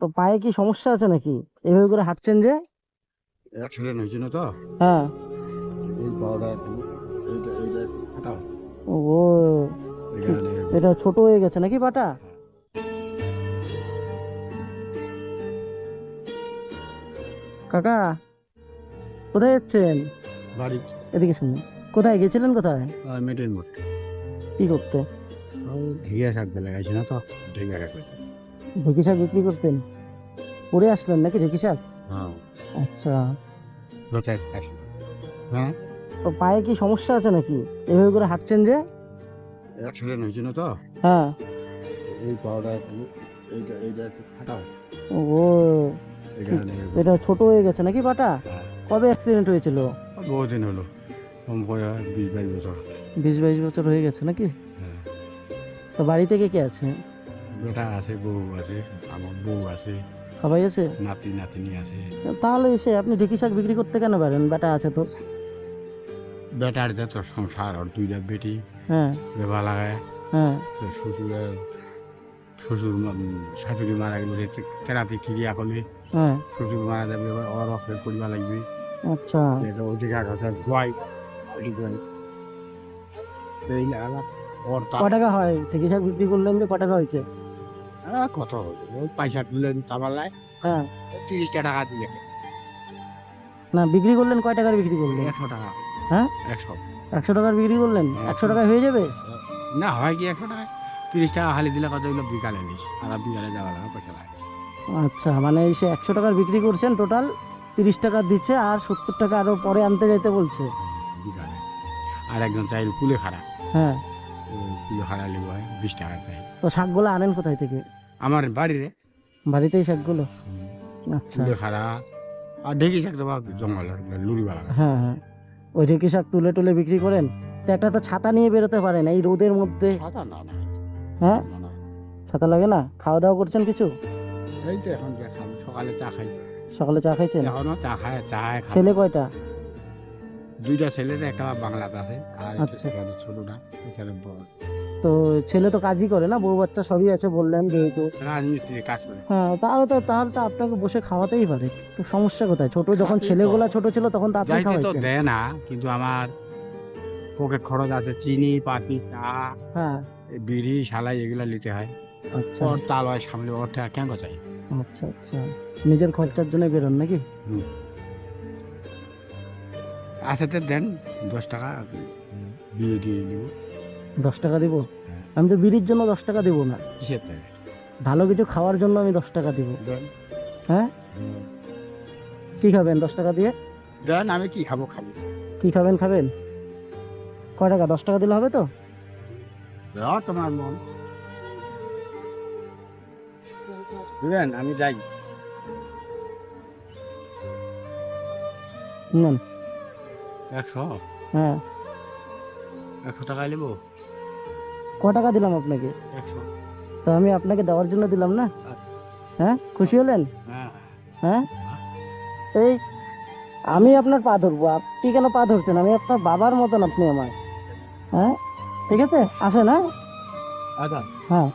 তো পায়ে কি সমস্যা আছে নাকি? এভাবে করে হাঁটছেন যে? অ্যাক্সিডেন্ট হয়েছিল তো? হ্যাঁ। এই পাওয়াটা একটু এইটা এইটা ফাটা ও এটা ছোট হয়ে গেছে নাকি পাটা? কাকা কোথায় যাচ্ছেন? বাড়ি। এদিকে শুনুন। কোথায়? গেছিলেন কোথায়? মেটেন মোট কি করতে? ঢেকে শাক লাগাইছি না তো? ঢেকে শাক ঢেকি শাক বিক্রি করতেন? পরে আসলেন নাকি ঢেকি শাক? হ্যাঁ। আচ্ছা। আসি। হ্যাঁ? তো পায়ে কি সমস্যা আছে নাকি? এভাবে করে হাঁটছেন যে? অ্যাক্সিডেন্ট হয়েছিল তো। হ্যাঁ। এই পাওয়াটা এইটা এইটা একটু ফাটা ও এটা ছোট হয়ে গেছে নাকি পাটা? হ্যাঁ। কবে অ্যাক্সিডেন্ট হয়েছিল? বহুদিন হলো। কম করে বিশ বাইশ বছর। বিশ বাইশ বছর হয়ে গেছে নাকি? হ্যাঁ। তো বাড়ি থেকে কে আছে? বেটা আছে বউ আছে আমার বউ আছে সবাই আছে? নাতি নাতিনি আছে। তাহলে এসে আপনি ঢেকি শাক বিক্রি করতে কেন পারেন? বেটা আছে তো। বেটার তো সংসার আর দুইটা বেটি। হ্যাঁ। বেবা লাগায়। হ্যাঁ। তো শ্বশুরের শ্বশুর শাশুড়ি মারা গেল তেরাতে ক্রিয়া করলে হ্যাঁ। শ্বশুর মারা যাবে ওর অফের করিবা লাগবে। আচ্ছা। এটা অধিকার কথা গোয়াই ওর টাকা হয়? ঢেকি শাক বিক্রি করলেন যে ক টাকা হয়েছে? কত হবে পয়সা তুলে চাবালায় হ্যাঁ। তিরিশটা টাকা দিলে। না বিক্রি করলেন কয় টাকার বিক্রি করলেন? একশো টাকা। হ্যাঁ? একশো। একশো টাকার বিক্রি করলেন? একশো টাকায় হয়ে যাবে? না হয় কি একশো টাকা তিরিশ টাকা খালি দিলে কত হইল? বিকালে নিস। আর বিকালে যাওয়া লাগা পয়সা লাগে আচ্ছা মানে এসে একশো টাকার বিক্রি করছেন টোটাল তিরিশ টাকা দিচ্ছে আর সত্তর টাকা আরও পরে আনতে যাইতে বলছে। বিকালে। আর একজন চাই কুলে খারাপ হ্যাঁ। খাড়া লিব হয় বিশ টাকা চাই তো শাকগুলো আনেন কোথায় থেকে? আমার বাড়িরে। বাড়িতেই শাকগুলো? আচ্ছা। কুলে আর ঢেকি থাকতে বা জঙ্গলের লুড়ি বালা হ্যাঁ হ্যাঁ। ওই ঢেকি শাক তুলে তুলে বিক্রি করেন? তো একটা তো ছাতা নিয়ে বেরোতে পারেন এই রোদের মধ্যে। ছাতা না না। হ্যাঁ। ছাতা লাগে না? খাওয়া দাওয়া করছেন কিছু? এই তো এখন সকালে চা খাই। সকালে চা খাইছেন? এখনও চা খায় চা ছেলে কয়টা? দুইটা ছেলে একটা বাংলাতে আছে। আর আচ্ছা। এখানে ছোটটা এখানে বড়। তো ছেলে তো কাজই করে না বউ বাচ্চা সবই আছে বললেন যেহেতু। রাজমিস্ত্রি কাজ করে। হ্যাঁ তাহলে তো তাহলে তো আপনাকে বসে খাওয়াতেই পারে। তো সমস্যা কোথায়? ছোট যখন খাওয়াতেই তো। ছেলেগুলা ছোট ছিল তখন তো আপনি যাইতে তো খাওয়াইছেন দেয় না কিন্তু আমার পকেট খরচ আছে চিনি পাতি চা হ্যাঁ। বিড়ি সালাই এগুলা নিতে হয়। আচ্ছা। ওর তাল হয় সামনে ওর টাকা কেন চাই আচ্ছা আচ্ছা। নিজের খরচার জন্য বেরোন নাকি? আসাতে দেন দশ টাকা বিয়ে দিয়ে দিব। দশ টাকা দিব। আমি তো বিড়ির জন্য দশ টাকা দিব না। কিসের টাকা ভালো কিছু খাওয়ার জন্য আমি দশ টাকা দিব। দেন। হ্যাঁ। কি খাবেন দশ টাকা দিয়ে? দেন আমি কি খাব খাব কি খাবেন খাবেন? কয় টাকা? দশ টাকা দিলে হবে তো? তোমার মন। বুঝলেন আমি যাই। নেন। একশো? হ্যাঁ। একশো টাকা নেব? ক টাকা দিলাম আপনাকে? একশো। তো আমি আপনাকে দেওয়ার জন্য দিলাম না? হ্যাঁ? খুশি হলেন? হ্যাঁ। হ্যাঁ? এই আমি আপনার পা ধরবো। আপনি কেন পা ধরছেন? আমি আপনার বাবার মতন আপনি আমার। হ্যাঁ? ঠিক আছে? আসেন হ্যাঁ? হ্যাঁ।